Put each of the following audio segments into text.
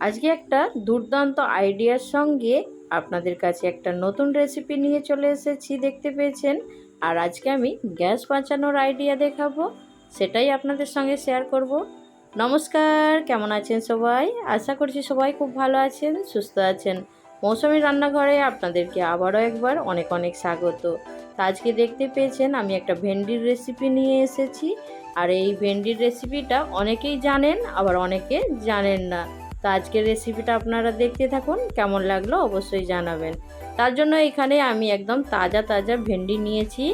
আজকে একটা দুর্দান্ত আইডিয়ার সঙ্গে আপনাদের কাছে একটা নতুন রেসিপি নিয়ে চলে এসেছি, দেখতে পেয়েছেন। আর আজকে আমি গ্যাস বাঁচানোর আইডিয়া দেখাবো, সেটাই আপনাদের সঙ্গে শেয়ার করব। নমস্কার, কেমন আছেন সবাই? আশা করছি সবাই খুব ভালো আছেন, সুস্থ আছেন। মৌসুমি রান্নাঘরে আপনাদেরকে আবারও একবার অনেক অনেক স্বাগত। তা আজকে দেখতে পেয়েছেন, আমি একটা ভেন্ডির রেসিপি নিয়ে এসেছি। আর এই ভেন্ডির রেসিপিটা অনেকেই জানেন, আবার অনেকে জানেন না। তো আজকের রেসিপিটা আপনারা দেখতে থাকুন, কেমন লাগল অবশ্যই জানাবেন। তার জন্য এখানে আমি একদম তাজা তাজা ভেন্ডি নিয়েছি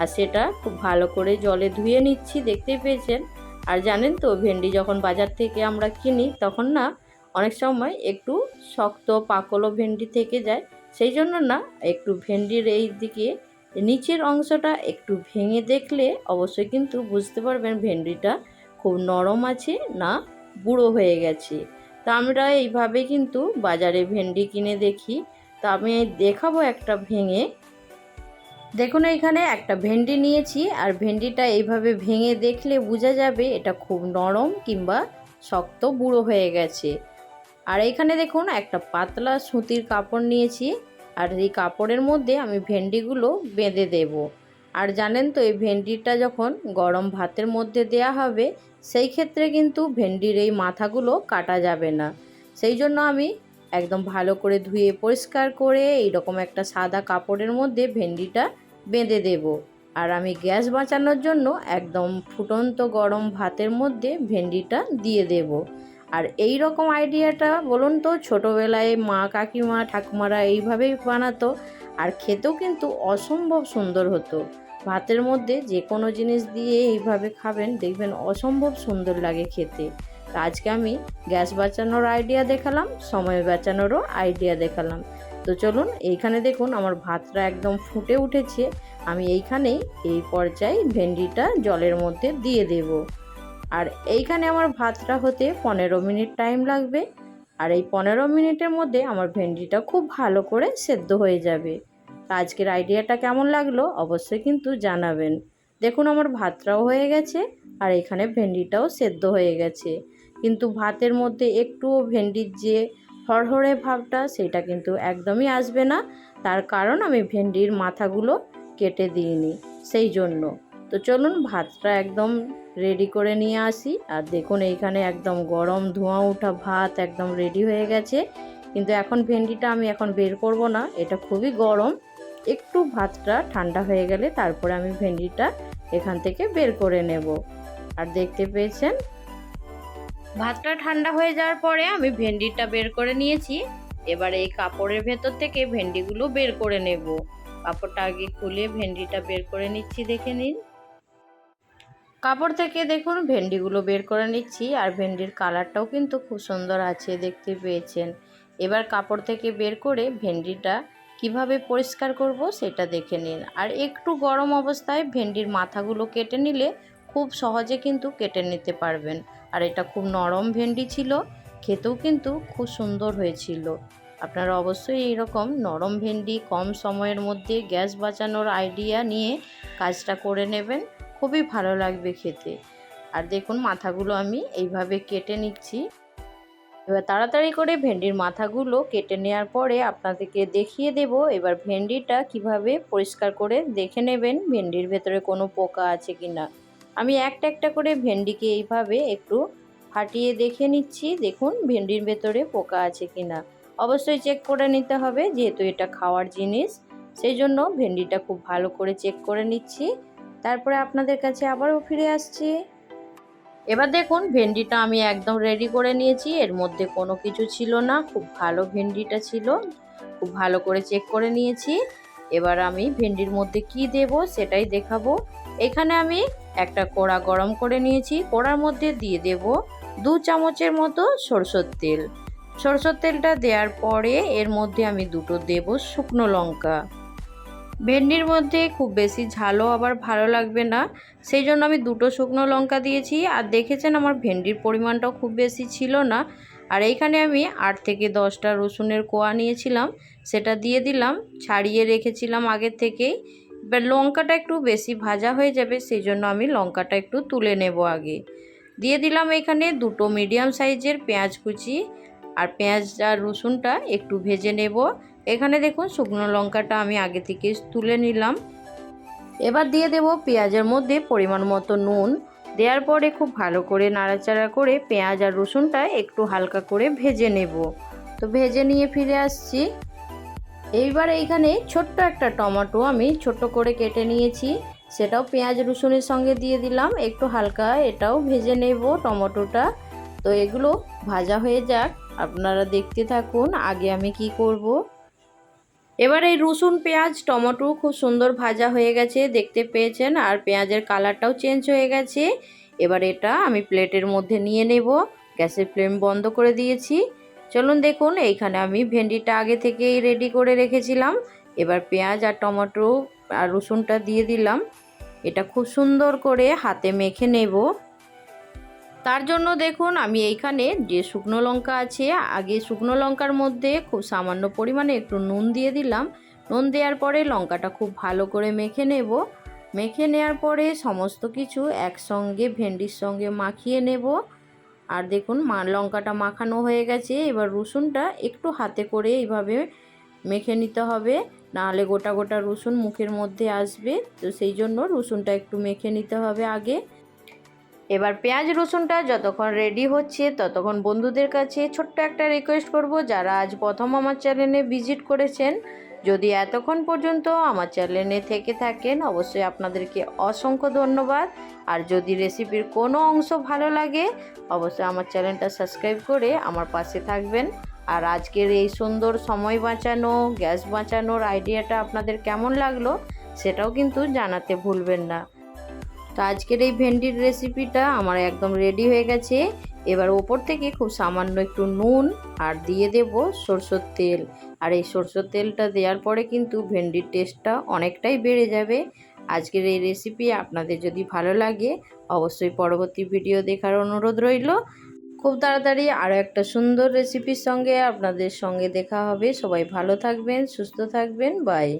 আর সেটা খুব ভালো করে জলে ধুয়ে নিচ্ছি, দেখতেই পেয়েছেন। আর জানেন তো, ভেন্ডি যখন বাজার থেকে আমরা কিনি, তখন না অনেক সময় একটু শক্ত পাকলো ভেন্ডি থেকে যায়। সেই জন্য না একটু ভেন্ডির এই দিকে নিচের অংশটা একটু ভেঙে দেখলে অবশ্যই কিন্তু বুঝতে পারবেন ভেন্ডিটা খুব নরম আছে না বুড়ো হয়ে গেছে। তা আমরা এইভাবে কিন্তু বাজারে ভেন্ডি কিনে দেখি। তা আমি দেখাবো একটা ভেঙে। দেখুন এখানে একটা ভেন্ডি নিয়েছি, আর ভেন্ডিটা এইভাবে ভেঙে দেখলে বোঝা যাবে এটা খুব নরম কিংবা শক্ত বুড়ো হয়ে গেছে। আর এখানে দেখুন একটা পাতলা সুতির কাপড় নিয়েছি, আর এই কাপড়ের মধ্যে আমি ভেন্ডিগুলো বেঁধে দেব। আর জানেন তো, এই ভেন্ডিটা যখন গরম ভাতের মধ্যে দেয়া হবে, সেই ক্ষেত্রে কিন্তু ভেন্ডির এই মাথাগুলো কাটা যাবে না। সেই জন্য আমি একদম ভালো করে ধুয়ে পরিষ্কার করে এইরকম একটা সাদা কাপড়ের মধ্যে ভেন্ডিটা বেঁধে দেব। আর আমি গ্যাস বাঁচানোর জন্য একদম ফুটন্ত গরম ভাতের মধ্যে ভেন্ডিটা দিয়ে দেব। আর এই রকম আইডিয়াটা বলুন তো, ছোটোবেলায় মা, কাকিমা, ঠাকুমারা এইভাবেই বানাতো, আর খেতেও কিন্তু অসম্ভব সুন্দর হতো। ভাতের মধ্যে যে কোনো জিনিস দিয়ে এইভাবে খাবেন, দেখবেন অসম্ভব সুন্দর লাগে খেতে। আজকে আমি গ্যাস বাঁচানোর আইডিয়া দেখালাম, সময় বাঁচানোরও আইডিয়া দেখালাম। তো চলুন, এইখানে দেখুন আমার ভাতটা একদম ফুটে উঠেছে। আমি এইখানেই এই পর্যায়ে ভেন্ডিটা জলের মধ্যে দিয়ে দেব। আর এইখানে আমার ভাতটা হতে পনেরো মিনিট টাইম লাগবে। আর এই পনেরো মিনিটের মধ্যে আমার ভেন্ডিটা খুব ভালো করে সেদ্ধ হয়ে যাবে। আজকের আইডিয়াটা কেমন লাগল অবশ্যই কিন্তু জানাবেন। দেখুন আমার ভাতটাও হয়ে গেছে আর এখানে ভেন্ডিটাও সেদ্ধ হয়ে গেছে। কিন্তু ভাতের মধ্যে একটুও ভেন্ডির যে হরহরে ভাবটা সেটা কিন্তু একদমই আসবে না। তার কারণ আমি ভেন্ডির মাথাগুলো কেটে দিইনি সেই জন্য। তো চলুন ভাতটা একদম রেডি করে নিয়ে আসি। আর দেখুন এইখানে একদম গরম ধোঁয়া ওঠা ভাত একদম রেডি হয়ে গেছে। কিন্তু এখন ভেন্ডিটা আমি এখন বের করব না, এটা খুবই গরম। একটু ভাতটা ঠান্ডা হয়ে গেলে তারপরে আমি ভেন্ডিটা এখান থেকে বের করে নেব। আর দেখতে পেয়েছেন? ভাতটা ঠান্ডা হয়ে যাওয়ার পরে আমি ভেন্ডিটা বের করে নিয়েছি। এবার এই কাপড়ের ভেতর থেকে ভেন্ডিগুলো বের করে নেব। কাপড়টা আগে খুলে ভেন্ডিটা বের করে নিচ্ছি, দেখে নিন। কাপড় থেকে দেখুন, ভেন্ডিগুলো বের করে নিচ্ছি আর ভেন্ডির কালারটাও কিন্তু খুব সুন্দর আছে, দেখতে পেয়েছেন। এবার কাপড় থেকে বের করে ভেন্ডিটা কীভাবে পরিষ্কার করব সেটা দেখে নিন। আর একটু গরম অবস্থায় ভেন্ডির মাথাগুলো কেটে নিলে খুব সহজে কিন্তু কেটে নিতে পারবেন। আর এটা খুব নরম ভেন্ডি ছিল, খেতেও কিন্তু খুব সুন্দর হয়েছিল। আপনারা অবশ্যই এইরকম নরম ভেন্ডি কম সময়ের মধ্যে গ্যাস বাঁচানোর আইডিয়া নিয়ে কাজটা করে নেবেন, খুবই ভালো লাগবে খেতে। আর দেখুন মাথাগুলো আমি এইভাবে কেটে নিচ্ছি। এবার তাড়াতাড়ি করে ভেন্ডির মাথাগুলো কেটে নেওয়ার পরে আপনাদেরকে দেখিয়ে দেব এবার ভেন্ডিটা কীভাবে পরিষ্কার করে দেখে নেবেন ভেন্ডির ভেতরে কোনো পোকা আছে কি না আমি একটা একটা করে ভেন্ডিকে এইভাবে একটু ফাটিয়ে দেখে নিচ্ছি, দেখুন ভেন্ডির ভেতরে পোকা আছে কি না অবশ্যই চেক করে নিতে হবে, যেহেতু এটা খাওয়ার জিনিস সেই জন্য ভেন্ডিটা খুব ভালো করে চেক করে নিচ্ছি। তারপরে আপনাদের কাছে আবারও ফিরে আসছি। এবার দেখুন, ভেন্ডিটা আমি একদম রেডি করে নিয়েছি। এর মধ্যে কোনো কিছু ছিল না, খুব ভালো ভেন্ডিটা ছিল। খুব ভালো করে চেক করে নিয়েছি। এবার আমি ভেন্ডির মধ্যে কি দেব সেটাই দেখাবো। এখানে আমি একটা কড়া গরম করে নিয়েছি। কড়ার মধ্যে দিয়ে দেব দু চামচের মতো সরষের তেল। সরষের তেলটা দেওয়ার পরে এর মধ্যে আমি দুটো দেব শুকনো লঙ্কা। ভেন্ডির মধ্যে খুব বেশি ঝালও আবার ভালো লাগবে না। সেই জন্য আমি দুটো শুকনো লঙ্কা দিয়েছি। আর দেখেছেন আমার ভেন্ডির পরিমাণটাও খুব বেশি ছিল না। আর এইখানে আমি আট থেকে দশটা রসুনের কোয়া নিয়েছিলাম। সেটা দিয়ে দিলাম। ছাড়িয়ে রেখেছিলাম আগের থেকেই। এবার লঙ্কাটা একটু বেশি ভাজা হয়ে যাবে, সেই জন্য আমি লঙ্কাটা একটু তুলে নেব আগে। দিয়ে দিলাম এখানে দুটো মিডিয়াম সাইজের পেঁয়াজ কুচি। আর পেঁয়াজ আর রসুনটা একটু ভেজে নেব। এখানে দেখুন শুকনো লঙ্কাটা আমি আগে থেকে তুলে নিলাম। এবার দিয়ে দেব পেঁয়াজের মধ্যে পরিমাণ মতো নুন। দেওয়ার পরে খুব ভালো করে নাড়াচাড়া করে পেঁয়াজ আর রসুনটা একটু হালকা করে ভেজে নেব। তো ভেজে নিয়ে ফিরে আসছি। এইবার এইখানে ছোট্ট একটা টমেটো আমি ছোট করে কেটে নিয়েছি। সেটাও পেঁয়াজ, রসুনের সঙ্গে দিয়ে দিলাম। একটু হালকা এটাও ভেজে নেব টমেটোটা। তো এগুলো ভাজা হয়ে যাক। আপনারা দেখতে থাকুন আগে আমি কি করব। এবার এই রসুন, পেঁয়াজ, টমেটো খুব সুন্দর ভাজা হয়ে গেছে, দেখতে পেয়েছেন, আর পেঁয়াজের কালারটাও চেঞ্জ হয়ে গেছে। এবার এটা আমি প্লেটের মধ্যে নিয়ে নেব, গ্যাসের ফ্লেম বন্ধ করে দিয়েছি। চলুন দেখুন, এইখানে আমি ভেন্ডিটা আগে থেকেই রেডি করে রেখেছিলাম। এবার পেঁয়াজ আর টমেটো আর রসুনটা দিয়ে দিলাম। এটা খুব সুন্দর করে হাতে মেখে নেব। তার জন্য দেখুন, আমি এইখানে যে শুকনো লঙ্কা আছে, আগে শুকনো লঙ্কার মধ্যে খুব সামান্য পরিমাণে একটু নুন দিয়ে দিলাম। নুন দেওয়ার পরে লঙ্কাটা খুব ভালো করে মেখে নেব। মেখে নেওয়ার পরে সমস্ত কিছু একসঙ্গে, ভেন্ডির সঙ্গে মাখিয়ে নেব। আর দেখুন, মা, লঙ্কাটা মাখানো হয়ে গেছে। এবার রসুনটা একটু হাতে করে এইভাবে মেখে নিতে হবে। নাহলে গোটা গোটা রসুন মুখের মধ্যে আসবে। তো সেই জন্য রসুনটা একটু মেখে নিতে হবে আগে। এবার পেঁয়াজ রসুনটা যতক্ষণ রেডি হচ্ছে, ততক্ষণ বন্ধুদের কাছে ছোট্ট একটা রিকোয়েস্ট করব যারা আজ প্রথম আমার চ্যানেলে ভিজিট করেছেন। যদি এতক্ষণ পর্যন্ত আমার চ্যানেলে থেকে থাকেন, অবশ্যই আপনাদেরকে অসংখ্য ধন্যবাদ। আর যদি রেসিপির কোনো অংশ ভালো লাগে, অবশ্যই আমার চ্যানেলটা সাবস্ক্রাইব করে আমার পাশে থাকবেন। আর আজকের এই সুন্দর সময় বাঁচানো গ্যাস বাঁচানোর আইডিয়াটা আপনাদের কেমন লাগল, সেটাও কিন্তু জানাতে ভুলবেন না। তো আজকের এই ভেন্ডির রেসিপিটা আমার একদম রেডি হয়ে গেছে। এবার ওপর থেকে খুব সামান্য একটু নুন আর দিয়ে দেব সরষের তেল। আর এই সরষের তেলটা দেওয়ার পরে কিন্তু ভেন্ডির টেস্টটা অনেকটাই বেড়ে যাবে। আজকের এই রেসিপি আপনাদের যদি ভালো লাগে, অবশ্যই পরবর্তী ভিডিও দেখার অনুরোধ রইল। খুব তাড়াতাড়ি আরও একটা সুন্দর রেসিপির সঙ্গে আপনাদের সঙ্গে দেখা হবে। সবাই ভালো থাকবেন, সুস্থ থাকবেন বাই